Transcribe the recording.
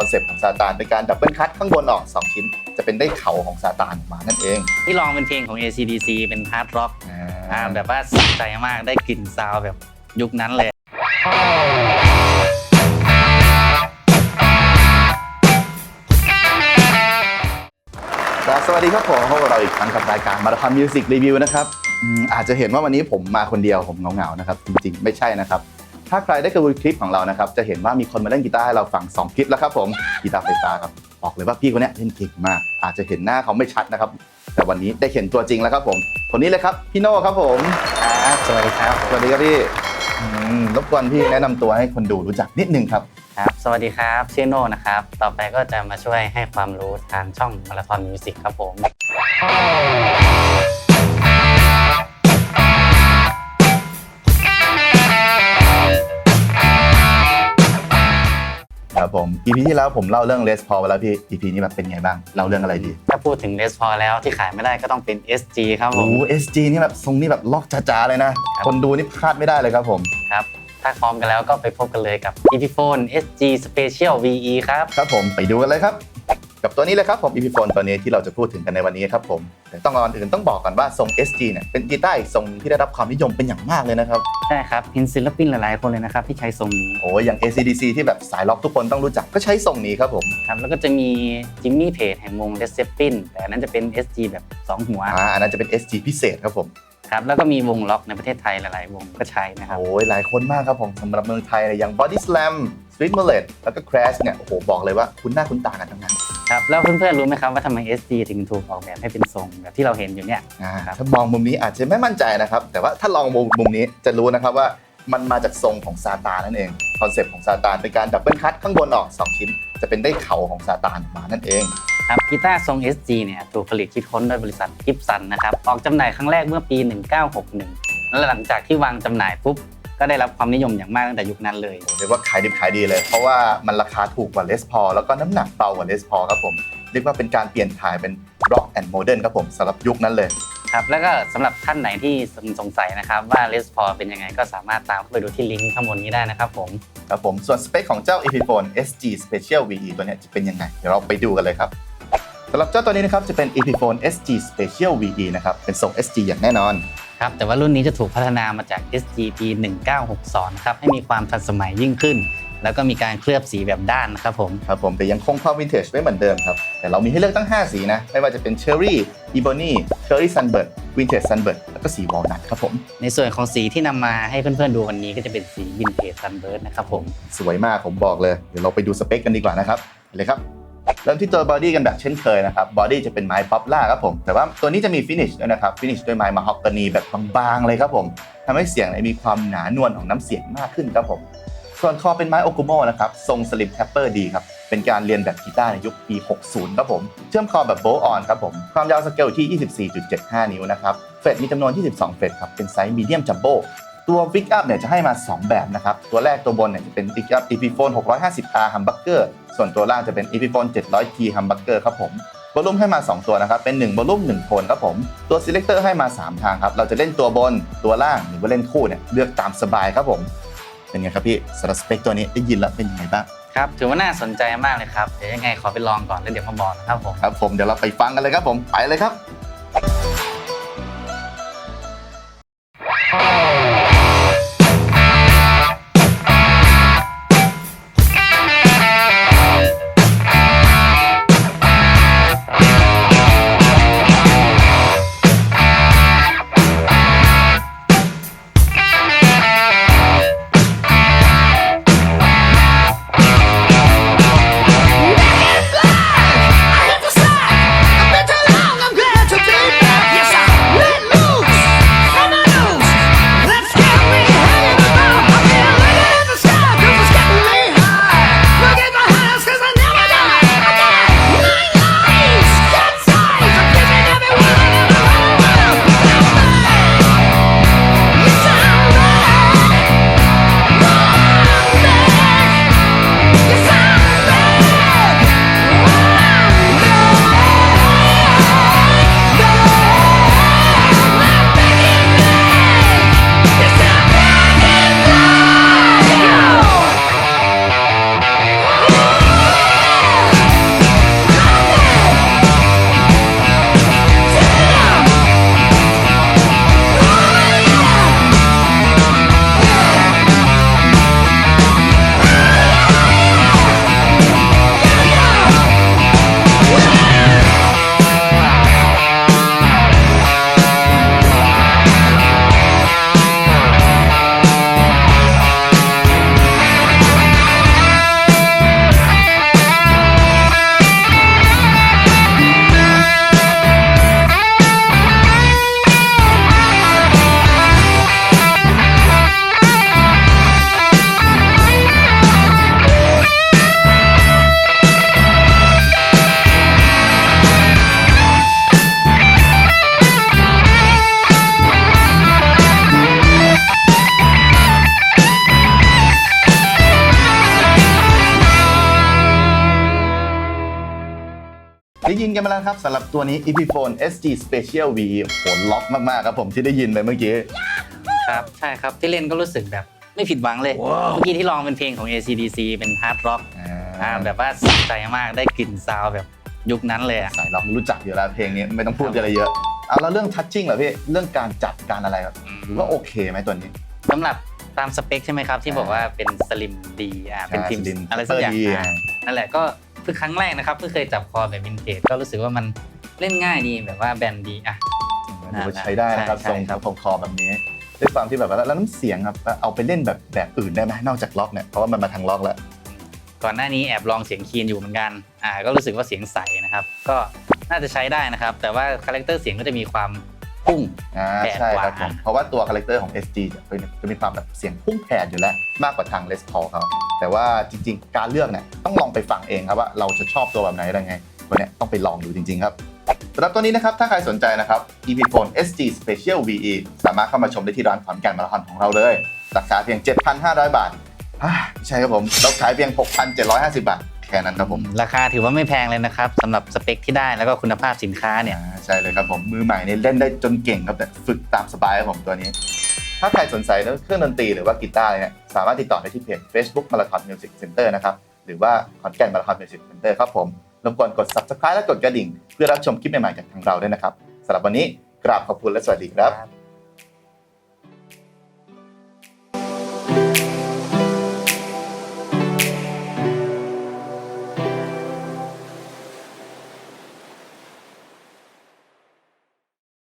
อนเซปต์ของซาตานเป็นการดับเบิลคัตข้างบนออก 2 ชิ้น จะเป็นได้เขาของซาตานออกมานั่นเอง ที่ลองเป็นเพลงของ ACDC เป็นฮาร์ดร็อกอ่อ่าาแบบว่าสะใจมากได้กลิ่นซาวด์แบบยุคนั้นเลยครับสวัสดีครับผมพบกับเราอีกครั้งกับรายการมาราธอนมิวสิกรีวิวนะครับอืมอาจจะเห็นว่าวันนี้ผมมาคนเดียวผมเหงาๆนะครับ จริงๆ ไม่ใช่นะครับ ถ้าใครได้ดูคลิปของเรานะครับ จะเห็นว่ามีคนมาเล่นกีตาร์ให้เราฟัง2คลิปแล้วครับผมกีตาร์ไฟฟ้าครับบอกเลยว่าพี่คนเนี้ยเล่นเก่งมาก อาจจะเห็นหน้าเขาไม่ชัดนะครับ แต่วันนี้ได้เห็นตัวจริงแล้วครับผมคนนี้เลยครับพี่โน่ครับผมครับสวัสดีครับสวัสดีครับพี่อืมรบกวนพี่แนะนำตัวให้คนดูรู้จักนิดนึงครับครับสวัสดีครับชื่อโน่นะครับ ต่อไปก็จะมาช่วยให้ความรู้ทางช่องมาราธอนมิวสิกครับผม ครับผม EP ที่แล้วผมเล่าเรื่องเลสพอไปแล้วพี่ EP นี้แบบเป็นไงบ้างเล่าเรื่องอะไรดีถ้าพูดถึงเลสพอแล้วที่ขายไม่ได้ก็ต้องเป็น SG ครับผโอ้มโห SG นี่แบบทรงนี่แบบล็อกจ๋าๆเลยนะครับคนดูนี่พลาดไม่ได้เลยครับผมครับถ้าพร้อมกันแล้วก็ไปพบกันเลยกับ Epiphone SG Special VE ครับ ครับผมไปดูกันเลยครับ กับตัวนี้เลยครับผม Epiphone ตัวนี้ที่เราจะพูดถึงกันในวันนี้ครับผมแต่ต้องก่อนอื่นต้องบอกก่อนว่าทรง SG เนี่ยเป็นกีตาร์อีกทรงที่ได้รับความนิยมเป็นอย่างมากเลยนะครับใช่ครับเห็นศิลปินหลายๆ คนเลยนะครับที่ใช้ทรงนี้โอ้ยอย่าง ACDC ที่แบบสายล็อกทุกคนต้องรู้จักก็ใช้ทรงนี้ครับผมครับแล้วก็จะมีจิมมี่เพจแห่งวง Led Zeppelin แต่อันนั้นจะเป็น SG แบบ2หัวอ่าอันนั้นจะเป็น SG พิเศษครับผมครับแล้วก็มีวงล็อกในประเทศไทยหลาย ๆ วงก็ใช้นะครับโอ้ยหลายคนมากครับผมสำหรับเมืองไทยเนี่ยอ ย่าง Body Slam Street Mullet แล้วก็ Crash เนี่ยโอ้โหบอกเลยว่าคุณหน้าคุณตากันทั้งนั้นครับแล้วเพื่อนๆรู้ไหมครับว่าทำไม SG ถึงถูกออกแบบให้เป็นทรงแบบที่เราเห็นอยู่เนี่ยอ่าครับถ้ามองมุมนี้อาจจะไม่มั่นใจนะครับ แต่ว่าถ้าลองมุมมุมนี้จะรู้นะครับว่ามันมาจากทรงของซาตานนั่นเอง คอนเซปต์ของซาตานเป็นการดับเบิลคัตข้างบนออก 2 ชิ้น จะเป็นได้เขาของซาตานออกมานั่นเอง ครับกีตาร์ทรง SG เนี่ยถูกผลิตคิดค้นโดยบริษัทกิฟสันนะครับออกจำหน่ายครั้งแรกเมื่อปี 1961 แล้วหลังจากที่วางจำหน่ายปุ๊บ ก็ได้รับความนิยมอย่างมากตั้งแต่ยุคนั้นเลย เรียกว่าขายดิบขายดีเลย เพราะว่ามันราคาถูกกว่าเลสพอแล้วก็น้ำหนักเบากว่าเลสพอครับผม เรียกว่าเป็นการเปลี่ยนถ่ายเป็น rock and modern ครับผมสำหรับยุคนั้นเลย ครับแล้วก็สำหรับท่านไหนที่สงสัยนะครับว่า Les Paul เป็นยังไงก็สามารถตามเข้าไปดูที่ลิงก์ข้างบนนี้ได้นะครับผม ครับผมส่วนสเปคของเจ้า Epiphone SG Special VE ตัวเนี้ยจะเป็นยังไง เดี๋ยวเราไปดูกันเลยครับ สำหรับเจ้าตัวนี้นะครับจะเป็น Epiphone SG Special VE นะครับเป็นทรง SG อย่างแน่นอน ครับแต่ว่ารุ่นนี้จะถูกพัฒนามาจาก SGP 1962นะครับให้มีความทันสมัยยิ่งขึ้น แล้วก็มีการเคลือบสีแบบด้านนะครับผม ครับผมแต่ยังคงความวินเทจไว้เหมือนเดิมครับ แต่เรามีให้เลือกตั้ง 5 สีนะ ไม่ว่าจะเป็น Cherry Ebony Cherry Sunbird Vintage Sunbird แล้วก็สี Walnut ครับผม ในส่วนของสีที่นำมาให้เพื่อนๆดูวันนี้ก็จะเป็นสี Vintage Sunbird นะครับผม สวยมากผมบอกเลย เดี๋ยวเราไปดูสเปคกันดีกว่านะครับไปเลยครับ เริ่มที่ตัวบอดี้กันแบบเช่นเคยนะครับบอดี้จะเป็นไม้ป๊อปล่าครับผมแต่ว่าตัวนี้จะมีฟินิชด้วยนะครับฟินิชด้วยไม้มาฮอกกานีแบบบางๆเลยครับผมทำให้เสียงมีความหนานวลของน้ำเสียงมากขึ้นครับผมส่วนคอเป็นไม้โอกุโมนะครับทรงสลิปแทปเปอร์ดีครับเป็นการเรียนแบบกีตาร์ในยุคปี 60 ครับผม เชื่อมคอแบบโบว์ออนครับผม ความยาวสเกลอยู่ที่ 24.75 นิ้วนะครับ เฟรตมีจำนวน 22 เฟรตครับ เป็นไซส์มีเดียมจัมโบ้ ตัวฟิกอัพเนี่ยจะให้มา 2 แบบนะครับ ตัวแรกตัวบนเนี่ยจะเป็นฟิกอัพ Epiphone 650R Humbucker ส่วนตัวล่างจะเป็น Epiphone 700T Humbucker ครับผมวอลลุ่มให้มา 2 ตัวนะครับ เป็น1วอลลุ่ม1โทนครับผม ตัว Selector ให้มา 3 ทางครับ เราจะเล่นตัวบนตัวล่างหรือว่าเล่นคู่เนี่ยเลือกตามสบายครับผม เป็นไงครับพี่สำหรับสเปคตัวนี้ได้ยินแล้วเป็นยังไงบ้างครับถือว่าน่าสนใจมากเลยครับเดี๋ยวยังไงขอไปลองก่อนแล้วเดี๋ยวมาบอกนะครับผมครับผมเดี๋ยวเราไปฟังกันเลยครับผมไปเลยครับ ยินกันมาแล้วครับสำหรับตัวนี้ Epiphone SG Special V โหล็อกมากๆครับผมที่ได้ยินไปเมื่อกี้ ครับใช่ครับที่เล่นก็รู้สึกแบบไม่ผิดหวังเลยเมื่อกี้ที่ลองเป็นเพลงของ ACDC เป็นฮาร์ดร็อกอ่าอ่าแบบว่าสะใจมากได้กลิ่นซาวด์แบบยุคนั้นเลยอะ สายล็อกรู้จักอยู่แล้วเพลงนี้ไม่ต้องพูดอะไรเยอะเอาแล้วเรื่องทัชชิ่งเหรอพี่เรื่องการจับการอะไรครับถือว่าโอเคไหมตัวนี้ สำหรับตามสเปคใช่ไหมครับ ที่บอกว่าเป็นสลิมดีอ่าเป็นพิมพ์ slim อะไรสักอย่างดีอ่านั่นแหละก็ เพิ่งครั้งแรกนะครับเพิ่งเคยจับคอแบบวินเทจก็รู้สึกว่ามันเล่นง่ายดีแบบว่าแบนดีอะถือว่าใช้ได้นะครับใช่ทรงใช่ครับทรงคอแบบนี้ด้วยความที่แบบว่าแล้วน้ำเสียงครับเอาไปเล่นแบบแบบอื่นได้ไหมนอกจากล็อกเนี่ยเพราะว่ามันมาทางล็อกแล้ว ก่อนหน้านี้แอบลองเสียงคีนอยู่เหมือนกันอ่าก็รู้สึกว่าเสียงใสนะครับ ก็น่าจะใช้ได้นะครับ แต่ว่าคาแรคเตอร์เสียงก็จะมีความ พุ่งอ่าแปลกใช่กว่าครับผมเพราะว่าตัวคาแรคเตอร์ของ SG จะเป็นจะมีความแบบเสียงพุ่งแผ่อยู่แล้ว มากกว่าทาง Les Paul เขาแต่ว่าจริง ๆ การเลือกเนี่ยต้องลองไปฟังเองครับว่าเราจะชอบตัวแบบไหนอะไรไงตัวเนี้ยต้องไปลองดูจริง ๆ ครับสำหรับตัวนี้นะครับ ถ้าใครสนใจนะครับ Epiphone SG Special VE สามารถเข้ามาชมได้ที่ร้านขอนแก่นมาราธอนของเราเลยราคาเพียง 7,500 บาทอ่าไม่ใช่ครับผมเราขายเพียง 6,750 บาท แค่นั้นครับผมราคาถือว่าไม่แพงเลยนะครับสำหรับสเปคที่ได้แล้วก็คุณภาพสินค้าเนี่ยอ่าใช่เลยครับผมมือใหม่เนี่ยเล่นได้จนเก่งครับแต่ฝึกตามสบายครับผมตัวนี้ ถ้าใครสนใจเรื่องเครื่องดนตรีหรือว่ากีตาร์เนี่ยสามารถติดต่อได้ที่เพจ Facebook Marathon Music Center นะครับหรือว่าขอนแก่น Marathon Music Center ครับผมรบกวนกด Subscribe และกดกระดิ่ง เพื่อรับชมคลิปใหม่ๆจากทางเราด้วยนะครับสำหรับวันนี้กราบขอบคุณและสวัสดีครับ